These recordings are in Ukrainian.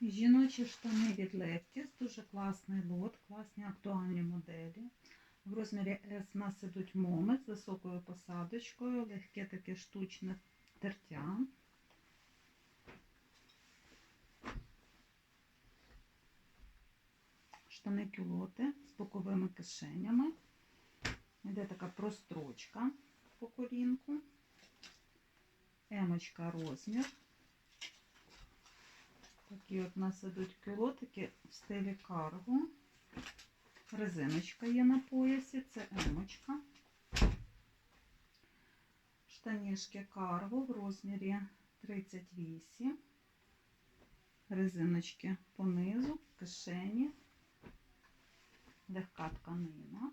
Жіночі штани від Lefties, дуже класний лот, класні актуальні моделі. В розмірі S у нас ідуть моми з високою посадочкою, легке таке штучне тертя. Штани кюлоти з боковими кишенями. Йде така прострочка по колінку. Емочка розмір. Такі от у нас ідуть кюлотики в стилі карго. Резиночка є на поясі, це емочка. Штанішки карго в розмірі 38. Резиночки понизу, кишені, легка тканина.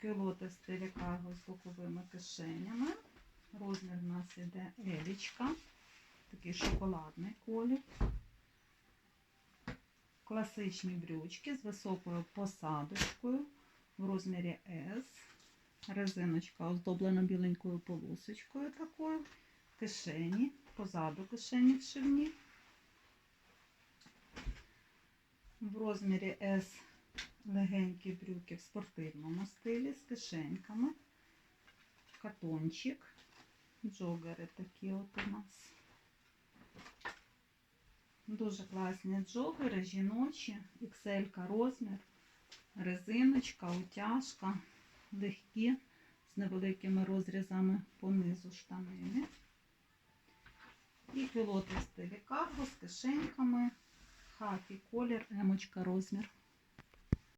Кюлоти в стилі карго з боковими кишенями. Розмір у нас іде елічка, такий шоколадний колір. Класичні брючки з високою посадочкою в розмірі S. Резиночка оздоблена біленькою полосочкою такою. Кишені, позаду кишені вшивні. В розмірі S легенькі брюки в спортивному стилі з кишеньками. Катончик. Джогери такі от у нас. Дуже класні джогери, жіночі, XL розмір, резиночка, утяжка, легкі, з невеликими розрізами понизу штанини. І пілоти в стилі карго з кишеньками, хакі колір, емочка розмір.